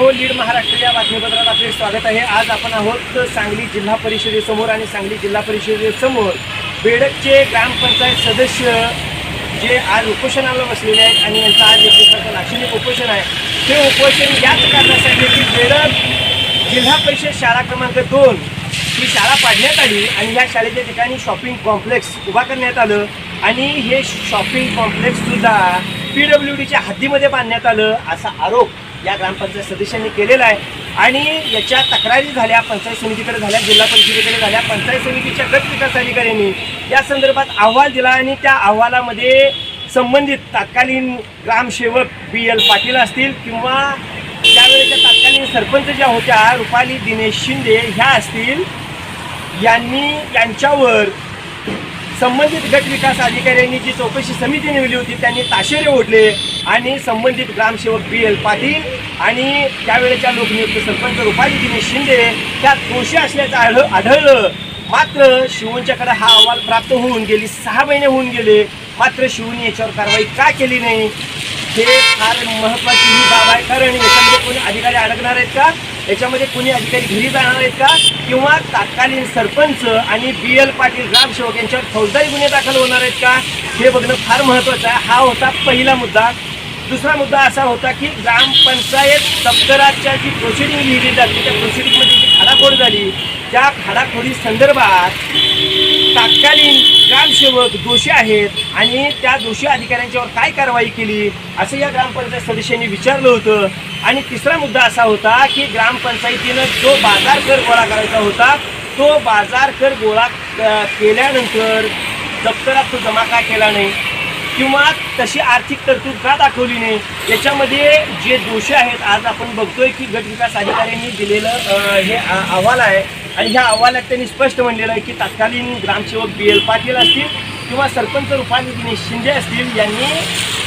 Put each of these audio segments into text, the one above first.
हो लीड महाराष्ट्र या बातमीपत्रात आपले स्वागत आहे. आज आपण आहोत सांगली जिल्हा परिषदेसमोर आणि सांगली जिल्हा परिषदेसमोर. बेडकचे ग्रामपंचायत सदस्य जे आज उपोषणाला बसलेले आहेत आणि यांचं आज एक दिवसाचं लाक्षणिक उपोषण आहे. ते उपोषण याच कारणासाठी की बेडक जिल्हा परिषद शाळा क्रमांक दोन ही शाळा पाडण्यात आली आणि या शाळेच्या ठिकाणी शॉपिंग कॉम्प्लेक्स उभा करण्यात आलं आणि हे शॉपिंग कॉम्प्लेक्ससुद्धा पी डब्ल्यू डीच्या हद्दीमध्ये बांधण्यात आलं असा आरोप या ग्रामपंचायत सदस्यांनी केलेला आहे. आणि याच्या तक्रारी झाल्या पंचायत समितीकडे झाल्या जिल्हा परिषदेकडे झाल्या. पंचायत समितीच्या गट विकास अधिकाऱ्यांनी या संदर्भात अहवाल दिला आणि त्या अहवालामध्ये संबंधित तत्कालीन ग्रामसेवक बी एल पाटील असतील किंवा त्यावेळेच्या तत्कालीन सरपंच ज्या होत्या रुपाली दिनेश शिंदे ह्या असतील. यांनी यांच्यावर संबंधित गट विकास अधिकाऱ्यांनी जी चौकशी समिती नेमली होती त्यांनी ताशेरे ओढले आणि संबंधित ग्रामसेवक बी एल पाटील आणि त्यावेळेच्या लोकनियुक्त सरपंच रुपाली दिनेश शिंदे त्या दोषी असल्याचं आढळ आढळलं. मात्र शिवूंच्याकडे हा अहवाल प्राप्त होऊन गेली सहा महिने होऊन गेले. मात्र शिवून याच्यावर कारवाई का केली नाही? हे फार महत्त्वाची ही बाब आहे. कारण याच्यामध्ये कोणी अधिकारी अडकणार आहेत का? याच्यामध्ये कुणी अधिकारी घरी जाणार आहेत का? किंवा तात्कालीन सरपंच आणि बी एल पाटील ग्रामसेवक यांच्यावर फौजदारी गुन्हे दाखल होणार आहेत का? हे बघणं फार महत्त्वाचं आहे. हा होता पहिला मुद्दा. दुसरा मुद्दा असा होता की ग्रामपंचायत दप्तराच्या जी प्रोसिडिंग लिहिली जाते त्या प्रोसिडिंगमध्ये जी खाडाखोड झाली त्या खाडाखोडी संदर्भात तात्कालीन ग्रामसेवक दोषी आहेत आणि त्या दोषी अधिकाऱ्यांच्यावर काय कारवाई केली असं या ग्रामपंचायत सदस्यांनी विचारलं होतं. आणि तिसरा मुद्दा असा होता की ग्रामपंचायतीनं जो बाजार कर गोळा करायचा होता तो बाजार कर गोळा केल्यानंतर दप्तरात तो जमा का केला नाही? किंवा तशी आर्थिक तरतूद का दाखवली नाही? याच्यामध्ये जे दोषी आहेत आज आपण बघतोय की गट विकास अधिकाऱ्यांनी दिलेलं हे अहवाल आहे आणि ह्या अहवालात त्यांनी स्पष्ट म्हणलेलं आहे की तत्कालीन ग्रामसेवक बी एल पाटील असतील किंवा सरपंच रुपाली दिनेश शिंदे असतील यांनी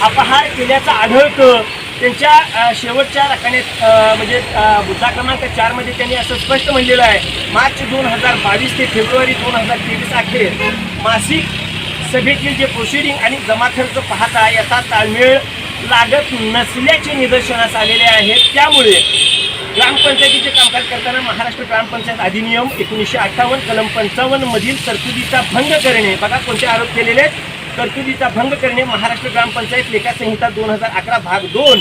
अपहार केल्याचं आढळतं त्यांच्या शेवटच्या रकान्यात म्हणजे मुद्दा क्रमांक चारमध्ये त्यांनी असं स्पष्ट म्हणलेलं आहे. मार्च दोन हजार बावीस ते फेब्रुवारी दोन हजार तेवीस अखेर मासिक सभेतील जे प्रोसिडिंग आणि जमा खर्च पाहता याचा ताळमेळ लागत नसल्याचे निदर्शनास आलेले आहे त्यामुळे ग्रामपंचायतीचे कामकाज करताना महाराष्ट्र ग्रामपंचायत अधिनियम एकोणीसशे अठ्ठावन्न कलम पंचावन्न मधील तरतुदीचा भंग करणे. बघा कोणते आरोप केलेले आहेत. तरतुदीचा भंग करणे महाराष्ट्र ग्रामपंचायत लेखा संहिता दोन हजार अकरा भाग दोन.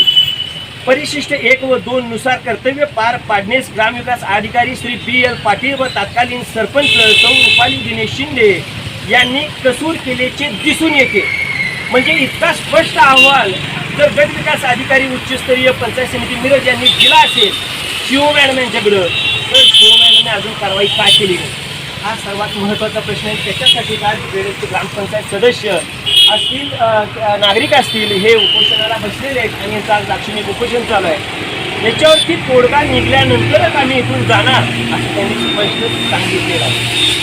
परिशिष्ट एक व दोन नुसार कर्तव्य पार पाडण्यास ग्रामविकास अधिकारी श्री बी एल पाटील व तत्कालीन सरपंच सौ रुपाली दिनेश शिंदे यांनी कसूर केल्याचे दिसून येते. म्हणजे इतका स्पष्ट अहवाल जर गट विकास अधिकारी उच्चस्तरीय पंचायत समिती मिरज यांनी दिला असेल. शिव मॅडम यांच्याकडं. तर शिव मॅडमने अजून कारवाई का केली नाही? हा सर्वात महत्त्वाचा प्रश्न आहे. त्याच्यासाठी आज वेळेचे ग्रामपंचायत सदस्य असतील नागरिक असतील हे उपोषणाला बसलेले आहेत आणि यांचं आज लाक्षणिक उपोषण चालू आहे. याच्यावरती तोडगा निघल्यानंतरच आम्ही इथून जाणार असं त्यांनी स्पष्ट सांगितलेलं आहे.